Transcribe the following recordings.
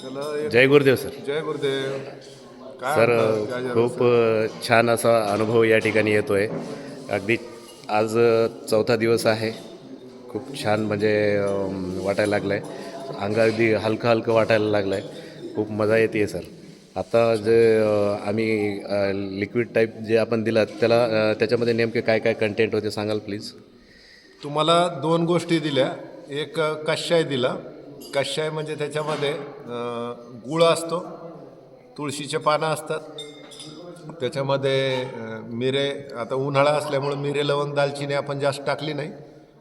त्याला एक जय गुरुदेव सर. जय गुरुदेव. काय सर म्हणतात? खूप अ, छान असा अनुभव या ठिकाणी येतो आहे अगदी आज अ, चौथा दिवस आहे. खूप छान म्हणजे अम, वाटायला लागलं आहे अंग अगदी हलकं हलकं वाटायला लागलं आहे खूप मजा येते सर. आता जे अ, आम्ही लिक्विड टाईप जे आपण दिलात त्याला अ, त्याच्यामध्ये नेमके काय काय कंटेंट होते सांगाल प्लीज तुम्हाला दोन गोष्टी दिल्या. एक अ, कषाय दिला. कषाय म्हणजे त्याच्यामध्ये गुळ असतो तुळशीचे पानं असतात. त्याच्यामध्ये मिरे आता उन्हाळा असल्यामुळे मिरे लवंग दालचिनी आपण जास्त टाकली नाही.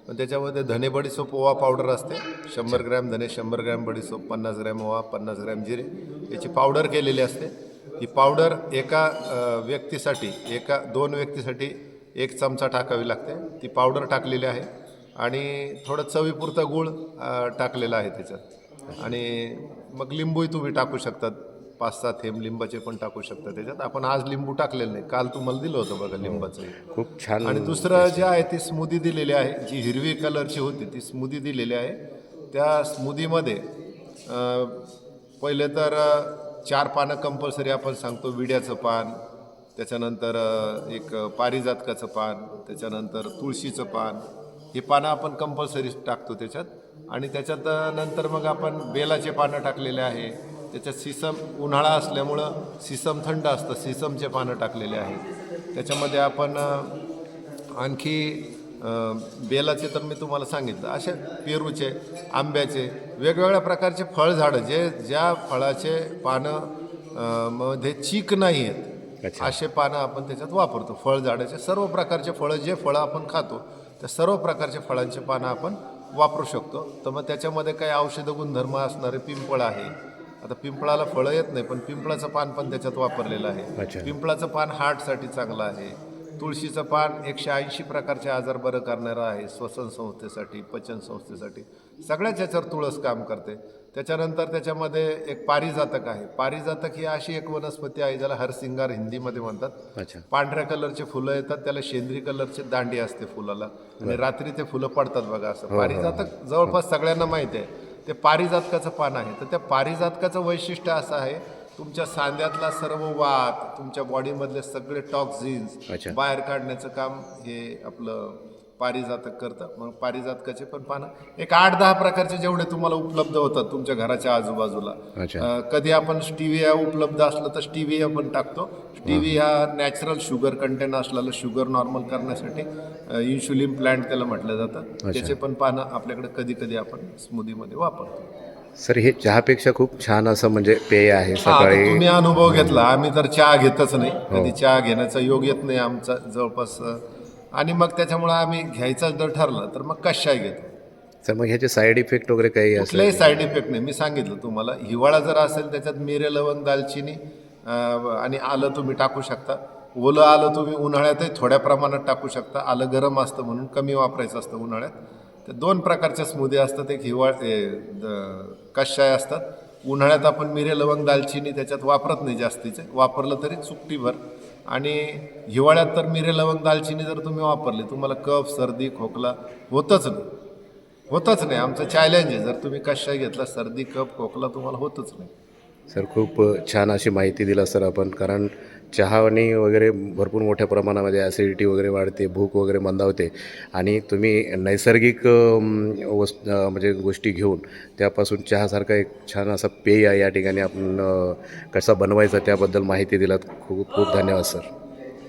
पण त्याच्यामध्ये धने बडीसोप ओवा पावडर असते. शंभर ग्रॅम धने शंभर ग्रॅम बडीसोप पन्नास ग्रॅम ओवा पन्नास ग्रॅम जिरे याची पावडर केलेली असते. ही पावडर एका व्यक्तीसाठी एका दोन व्यक्तीसाठी एक चमचा टाकावी लागते. ती पावडर टाकलेली आहे. आणि थोडं चवीपुरता गूळ टाकलेला आहे त्याच्यात. आणि मग लिंबूही तुम्ही टाकू शकतात. पाच सहा थेंब लिंबाचे पण टाकू शकता त्याच्यात. आपण आज लिंबू टाकलेलं नाही. काल तुम्हाला दिलं होतं बघा लिंबाचं. खूप छान आणि दुसरं जे आहे ती स्मूदी दिलेली आहे. जी हिरवी कलरची होती ती स्मूदी दिलेली आहे. त्या स्मूदीमध्ये पहिले तर चार पानं कंपल्सरी आपण सांगतो. विड्याचं पान त्याच्यानंतर एक पारिजातकाचं पान त्याच्यानंतर तुळशीचं पान ही पानं आपण कंपल्सरी टाकतो त्याच्यात. आणि त्याच्यात नंतर मग आपण बेलाचे पानं टाकलेले आहे. त्याच्यात सिसम उन्हाळा असल्यामुळं सिसम थंड असतं. सिसमचे पानं टाकलेले आहेत त्याच्यामध्ये आपण आणखी बेलाचे तर मी तुम्हाला सांगितलं. असे पेरूचे आंब्याचे वेगवेगळ्या प्रकारचे फळझाडं जे ज्या फळाचे पानं मध्ये चीक नाही आहेत. असे पानं आपण त्याच्यात वापरतो. फळझाडाचे सर्व प्रकारचे फळं जे फळं आपण खातो त्या सर्व प्रकारचे फळांचे पानं आपण वापरू शकतो. तर मग त्याच्यामध्ये काही औषध गुणधर्म असणारे पिंपळ आहे. आता पिंपळाला फळं येत नाही पण पिंपळाचं पान पण त्याच्यात वापरलेलं. आहे. पिंपळाचं पान हार्टसाठी चांगलं आहे. तुळशीचं पान एकशे ऐंशी प्रकारचे आजार बरं करणारं आहे. श्वसन संस्थेसाठी पचन संस्थेसाठी. सगळ्याच याच्यावर तुळस काम करते. त्याच्यानंतर त्याच्यामध्ये एक पारिजातक आहे. पारिजातक ही अशी एक वनस्पती आहे ज्याला हरसिंगार हिंदीमध्ये म्हणतात. अच्छा. पांढऱ्या कलरचे फुलं येतात त्याला शेंद्री कलरचे दांडी असते फुलाला. आणि रात्री ते फुलं पडतात बघा असं. पारिजातक जवळपास सगळ्यांना माहिती आहे. ते पारिजातकाचं पान आहे. तर त्या पारिजातकाचं वैशिष्ट्य असं आहे तुमच्या सांध्यातला सर्व वात तुमच्या बॉडीमधले सगळे टॉक्झिन्स अच्छा. बाहेर काढण्याचं काम हे आपलं पारिजातक करतं. मग पारिजातकाचे पण पानं. एक आठ दहा प्रकारचे जेवढे तुम्हाला उपलब्ध होतात तुमच्या घराच्या आजूबाजूला. अच्छा. अ, कधी आपण स्टिविया उपलब्ध असलं तर स्टिविया पण टाकतो. स्टिविया नॅचरल शुगर कंटेंट असलेलं शुगर नॉर्मल करण्यासाठी इन्शुलिन प्लांट त्याला म्हटलं जातं. त्याचे पण पानं आपल्याकडे कधी कधी आपण स्मूदीमध्ये वापरतो. सर हे चहापेक्षा खूप छान असं म्हणजे पेय आहे हा, आता सकाळी. तुम्ही अनुभव घेतला. आम्ही तर चहा घेतच नाही. कधी चहा घेण्याचा योग येत नाही आमचा जवळपास. अ, आणि मग त्याच्यामुळे आम्ही घ्यायचा जर ठरलं तर मग कशाय घेतो. तर मग ह्याचे साईड इफेक्ट वगैरे काही असं कुठलाही साईड इफेक्ट नाही. मी सांगितलं तुम्हाला हिवाळा जर असेल त्याच्यात मिरे लवंग दालचिनी अं, आणि आलं तुम्ही टाकू शकता. ओलं आलं तुम्ही उन्हाळ्यातही थोड्या प्रमाणात टाकू शकता. आलं गरम असतं म्हणून कमी वापरायचं असतं उन्हाळ्यात. तर दोन प्रकारच्या स्मूदी असतात एक हिवाळ कशाय द- असतात. उन्हाळ्यात आपण मिरे लवंग दालचिनी त्याच्यात वापरत नाही जास्तीचे. वापरलं तरी चुकटीभर आणि हिवाळ्यात तर मिरे लवंग दालचिनी जर तुम्ही वापरली तुम्हाला कफ सर्दी खोकला होतच नाही. होतच नाही. आमचं चॅलेंज आहे. जर तुम्ही कशाय घेतला सर्दी कप खोकला तुम्हाला होतच नाही. सर खूप छान अशी माहिती दिला सर आपण. कारण चहाने वगैरे भरपूर मोठ्या प्रमाणामध्ये ॲसिडिटी वगैरे वाढते भूक वगैरे मंदावते. आणि तुम्ही नैसर्गिक वस् म्हणजे गोष्टी घेऊन त्यापासून चहासारखा एक छान असा पेय या ठिकाणी आपण कसा बनवायचा त्याबद्दल माहिती दिलात. खूप खूप धन्यवाद सर